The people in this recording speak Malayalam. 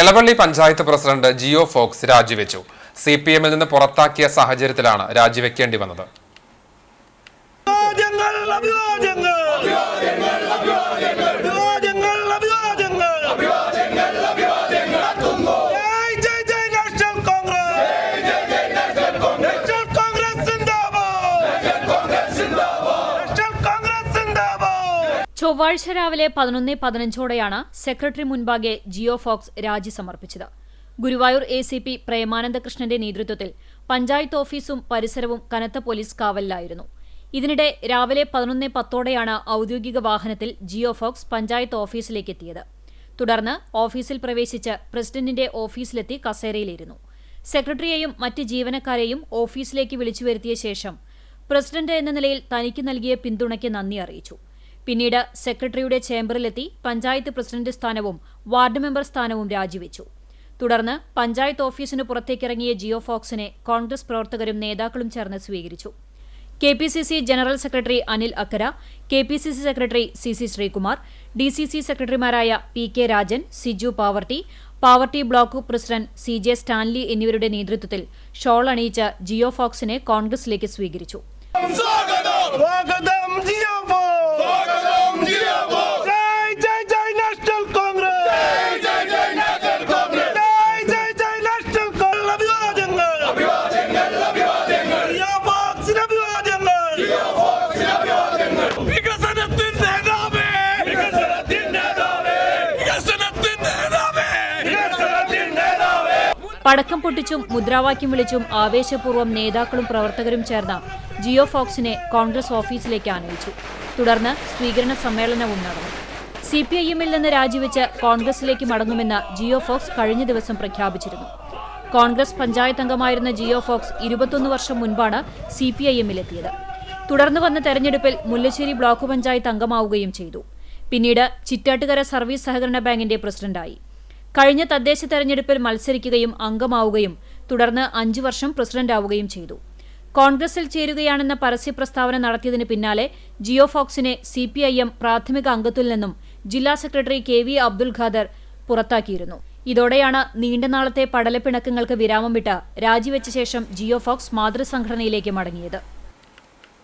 Elavally panchayat president Jio Fox രാജിവെച്ചു. സി പി എമ്മിൽ നിന്ന് പുറത്താക്കിയ സാഹചര്യത്തിലാണ് രാജിവെക്കേണ്ടി വന്നത്. അഭിവാദ്യങ്ങൾ ചൊവ്വാഴ്ച രാവിലെ പതിനൊന്ന് പതിനഞ്ചോടെയാണ് സെക്രട്ടറി മുൻപാകെ ജിയോ ഫോക്സ് രാജി സമർപ്പിച്ചത്. ഗുരുവായൂർ എ സി പി പ്രേമാനന്ദകൃഷ്ണന്റെ നേതൃത്വത്തിൽ പഞ്ചായത്ത് ഓഫീസും പരിസരവും കനത്ത പോലീസ് കാവലിലായിരുന്നു. ഇതിനിടെ രാവിലെ പതിനൊന്ന് പത്തോടെയാണ് ഔദ്യോഗിക വാഹനത്തിൽ ജിയോ ഫോക്സ് പഞ്ചായത്ത് ഓഫീസിലേക്ക് എത്തിയത് തുടർന്ന് ഓഫീസിൽ പ്രവേശിച്ച് പ്രസിഡന്റിന്റെ ഓഫീസിലെത്തി കസേരയിലിരുന്നു. സെക്രട്ടറിയെയും മറ്റ് ജീവനക്കാരെയും ഓഫീസിലേക്ക് വിളിച്ചു വരുത്തിയ ശേഷം പ്രസിഡന്റ് എന്ന നിലയിൽ തനിക്ക് നൽകിയ പിന്തുണയ്ക്ക് നന്ദി അറിയിച്ചു. പിന്നീട് സെക്രട്ടറിയുടെ ചേംബറിലെത്തി പഞ്ചായത്ത് പ്രസിഡന്റ് സ്ഥാനവും വാർഡ് മെമ്പർ സ്ഥാനവും രാജിവെച്ചു. തുടർന്ന് പഞ്ചായത്ത് ഓഫീസിന് പുറത്തേക്കിറങ്ങിയ ജിയോ ഫോക്സിനെ കോൺഗ്രസ് പ്രവർത്തകരും നേതാക്കളും ചേർന്ന് സ്വീകരിച്ചു. K P C C general secretary Anil Akkara K P C C secretary C C Sreekumar D C C സെക്രട്ടറിമാരായ P K Rajan Siju Pavaratty Pavaratty block president C J Stanley എന്നിവരുടെ നേതൃത്വത്തിൽ ഷോൾ അണിയിച്ച ജിയോ ഫോക്സിനെ കോൺഗ്രസിലേക്ക് സ്വീകരിച്ചു. പടക്കം പൊട്ടിച്ചും മുദ്രാവാക്യം വിളിച്ചും ആവേശപൂർവം നേതാക്കളും പ്രവർത്തകരും ചേർന്ന ജിയോ ഫോക്സിനെ കോൺഗ്രസ് ഓഫീസിലേക്ക് ആനയിച്ചു. തുടർന്ന് സ്വീകരണ സമ്മേളനവും നടന്നു. സി പി ഐ എമ്മിൽ നിന്ന് രാജിവെച്ച് കോൺഗ്രസിലേക്ക് മടങ്ങുമെന്ന് ജിയോ ഫോക്സ് കഴിഞ്ഞ ദിവസം പ്രഖ്യാപിച്ചിരുന്നു. കോൺഗ്രസ് പഞ്ചായത്ത് അംഗമായിരുന്ന ജിയോ ഫോക്സ് ഇരുപത്തൊന്ന് വർഷം മുൻപാണ് സി പി ഐ എമ്മിലെത്തിയത് തുടർന്ന് വന്ന തെരഞ്ഞെടുപ്പിൽ മുല്ലശ്ശേരി ബ്ലോക്ക് പഞ്ചായത്ത് അംഗമാവുകയും ചെയ്തു. പിന്നീട് ചിറ്റാട്ടുകര സർവീസ് സഹകരണ ബാങ്കിന്റെ പ്രസിഡന്റായി. കഴിഞ്ഞ തദ്ദേശ തെരഞ്ഞെടുപ്പിൽ മത്സരിക്കുകയും അംഗമാവുകയും തുടർന്ന് അഞ്ചു വർഷം പ്രസിഡന്റാവുകയും ചെയ്തു. കോൺഗ്രസിൽ ചേരുകയാണെന്ന പരസ്യ പ്രസ്താവന നടത്തിയതിന് പിന്നാലെ ജിയോ ഫോക്സിനെ സി പി ഐ എം പ്രാഥമിക അംഗത്തിൽ നിന്നും ജില്ലാ secretary K V Abdul Khader പുറത്താക്കിയിരുന്നു. ഇതോടെയാണ് നീണ്ടനാളത്തെ പടലപ്പിണക്കങ്ങൾക്ക് വിരാമം വിട്ട് രാജിവെച്ച ശേഷം ജിയോ ഫോക്സ് മാതൃസംഘടനയിലേക്ക് മടങ്ങിയത്.